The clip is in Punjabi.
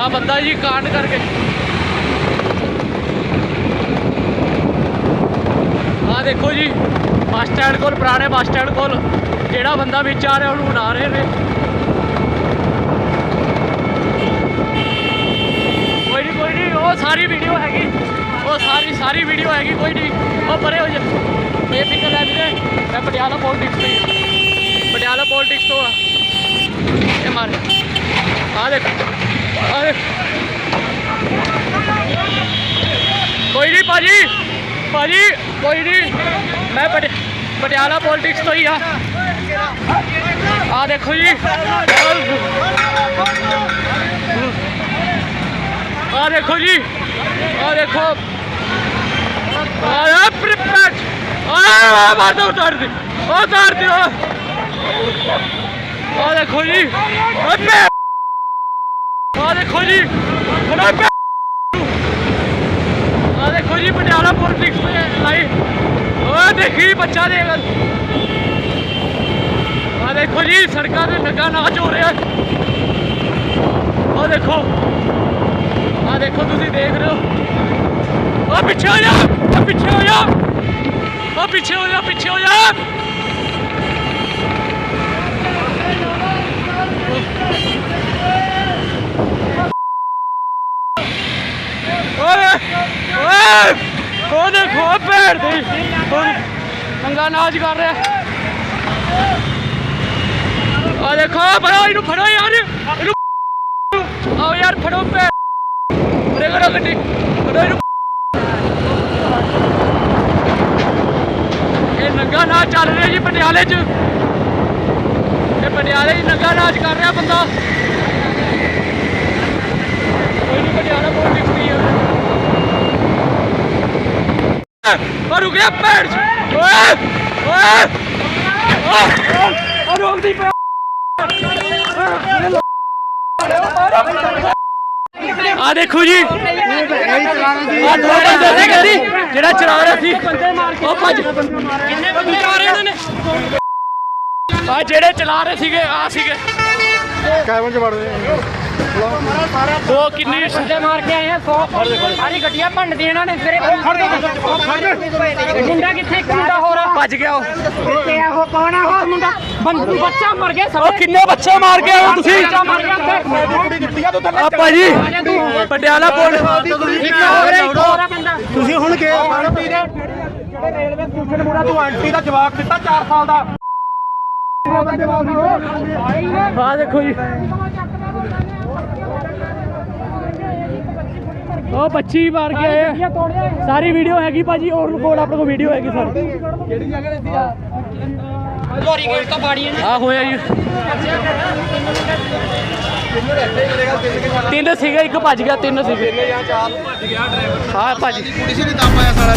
ਆ ਬੰਦਾ ਜੀ ਕਾਂਡ ਕਰਕੇ। ਆ ਦੇਖੋ ਜੀ, ਬੱਸ ਸਟੈਂਡ ਕੋਲ, ਪੁਰਾਣੇ ਬੱਸ ਸਟੈਂਡ ਕੋਲ ਜਿਹੜਾ ਬੰਦਾ ਵਿੱਚ ਆ ਰਿਹਾ, ਉਹਨੂੰ ਉਡਾ ਰਹੇ ਨੇ। ਕੋਈ ਨਹੀਂ ਕੋਈ ਨਹੀਂ ਉਹ ਸਾਰੀ ਵੀਡੀਓ ਹੈਗੀ। ਉਹ ਸਾਰੀ ਸਾਰੀ ਵੀਡੀਓ ਹੈਗੀ, ਕੋਈ ਨਹੀਂ ਉਹ ਪਰੇ ਹੋ ਜਾ। ਇਹ ਪਿਕਲ ਹੈ ਵੀਰੇ, ਮੈਂ ਪਟਿਆਲਾ ਪੋਲਿਟਿਕਸ ਤੋਂ ਹੀ। ਪਟਿਆਲਾ ਪੋਲਿਟਿਕਸ ਤੋਂ ਆ। ਇਹ ਮਾਰ। ਆ ਦੇਖ। ਆ ਦੇਖ ਕੋਈ ਨਹੀਂ ਭਾਜੀ ਭਾਜੀ ਕੋਈ ਨਹੀਂ ਮੈਂ ਪਟਿ- ਪਟਿਆਲਾ ਪੋਲਿਟਿਕਸ ਤੋਂ ਹੀ ਆ ਆ ਦੇਖੋ ਜੀ ਆ ਦੇਖੋ ਜੀ ਆ ਦੇਖੋ ਆ ਪ੍ਰਿਪੇਟ ਆ ਮਾਰ ਦੋ ਉਤਾਰ ਦੇ ਉਹ ਉਤਾਰ ਦਿਓ ਆ ਦੇਖੋ ਜੀ ਅੱਬੇ ਆ ਦੇਖੋ ਜੀ। ਅੱਬੇ ਆ ਦੇਖੋ ਜੀ, ਪਟਿਆਲਾ ਪੋਲਿਟਿਕਸ ਤੇ ਲਾਈ। ਉਹ ਦੇਖੀ ਬੱਚਾ ਦੇ ਆ ਦੇਖੋ ਜੀ, ਸੜਕਾਂ ਤੇ ਨਗਾ ਨਾਚ ਹੋ ਰਿਹਾ ਆ ਦੇਖੋ। ਆ ਦੇਖੋ, ਤੁਸੀਂ ਦੇਖ ਰਹੇ ਹੋ। ਆ ਪਿੱਛੇ ਹੋ ਜਾ ਆ ਪਿੱਛੇ ਹੋ ਜਾ। ਆ ਪਿੱਛੇ ਹੋ ਜਾ, ਪਿੱਛੇ ਹੋ ਜਾ ਓਏ ਓਏ ਉਹ ਦੇਖੋ ਭੈਣ ਦੀ। ਨੰਗਾ ਨਾਚ ਕਰ ਰਿਹਾ। ਆ ਦੇਖੋ ਫੜੋ ਇਹਨੂੰ ਫੜੋ ਯਾਰ। ਇਹਨੂੰ ਆਓ ਯਾਰ, ਫੜੋ ਭੈਣ। ਉਰੇ ਕਰੋ ਗੱਡੀ। ਫੜੋ ਇਹਨੂੰ। ਇਹ ਨੰਗਾ ਨਾਚ ਚੱਲ ਰਿਹਾ ਜੀ, ਪਟਿਆਲੇ 'ਚ। ਇਹ ਪਟਿਆਲੇ 'ਚ ਨੰਗਾ ਨਾਚ ਕਰ ਰਿਹਾ ਬੰਦਾ ਕੋਈ ਨਹੀਂ ਪਟਿਆਲਾ ਪੋਲਿਟਿਕਸ ਦੀ ਹੈ ਪਰ ਰੁਕ ਗਿਆ ਭੈਣ ਚ ਓਏ ਓਏ। ਓਏ ਰੋਕ ਦੀ ਪਿਆ ਆ ਦੇਖੋ ਜੀ। ਆ ਦੋ ਬੰਦੇ ਸੀ ਗੱਡੀ ਜਿਹੜਾ ਚਲਾ ਰਿਹਾ ਸੀ। ਉਹ ਭੱਜ ਕਿੰਨੇ ਬੰਦੇ ਚਲਾ ਰਹੇ ਉਹਨਾਂ ਨੇ। ਆ ਜਿਹੜੇ ਚਲਾ ਰਹੇ ਸੀਗੇ ਆ ਸੀਗੇ। ਕੈਬਨ ਚ ਵੜਦੇ ਦੋ ਕਿੰਨੀ? ਬੰਦੇ ਮਾਰ ਕੇ ਆਏ ਆ 100 ਸਾਰੀ ਗੱਡੀਆਂ ਭੰਨਦੀ ਇਹਨਾਂ ਨੇ ਦੇ ਮੁੰਡਾ ਕਿੱਥੇ ਮੁੰਡਾ ਹੋਰ ਆ। ਭੱਜ ਗਿਆ ਉਹ। ਆ ਉਹ ਕੌਣ ਆ ਉਹ ਮੁੰਡਾ? ਬੰਦੂ ਬੱਚਾ ਮਰ ਗਿਆ ਉਹ ਸਭ ਕਿੰਨੇ ਬੱਚੇ ਮਾਰ ਕੇ ਆਏ ਹੋ ਤੁਸੀਂ? ਬੱਚਾ ਮਰ ਗਿਆ ਉੱਥੇ। ਆ ਤੂੰ ਭਾਜੀ ਪਟਿਆਲਾ ਬੰਦਾ। ਤੁਸੀਂ ਹੁਣ ਕੇ ਜਿਹੜੇ ਰੇਲਵੇ ਸਟੇਸ਼ਨ ਮੁੰਡਾ ਤੂੰ ਆਂਟੀ ਦਾ ਜਵਾਬ ਦਿੱਤਾ 4 ਸਾਲ ਦਾ। ਆ ਦੇਖੋ ਜੀ। ਉਹ ਬੱਚੀ ਮਾਰ ਕੇ ਆਏ ਆ। ਸਾਰੀ ਵੀਡੀਓ ਹੈਗੀ ਭਾਜੀ ਔਰ ਕੋਲ ਆਪਣੇ ਕੋਲ ਵੀਡੀਓ ਹੈਗੀ ਸਾਰੀ। ਲੋਰੀ ਗੇਟ ਤੋਂ ਬਾੜੀ ਇਹਨੇ ਆ ਹੋਇਆ ਜੀ। ਤਿੰਨ ਸੀਗੇ ਇੱਕ ਭੱਜ ਗਿਆ ਤਿੰਨ ਸੀਗੇ। ਹਾਂ ਭਾਜੀ। ਕੁੜੀ ਸੀ ਨਹੀਂ ਤਾਂ ਪਾਇਆ ਸਾਲਾ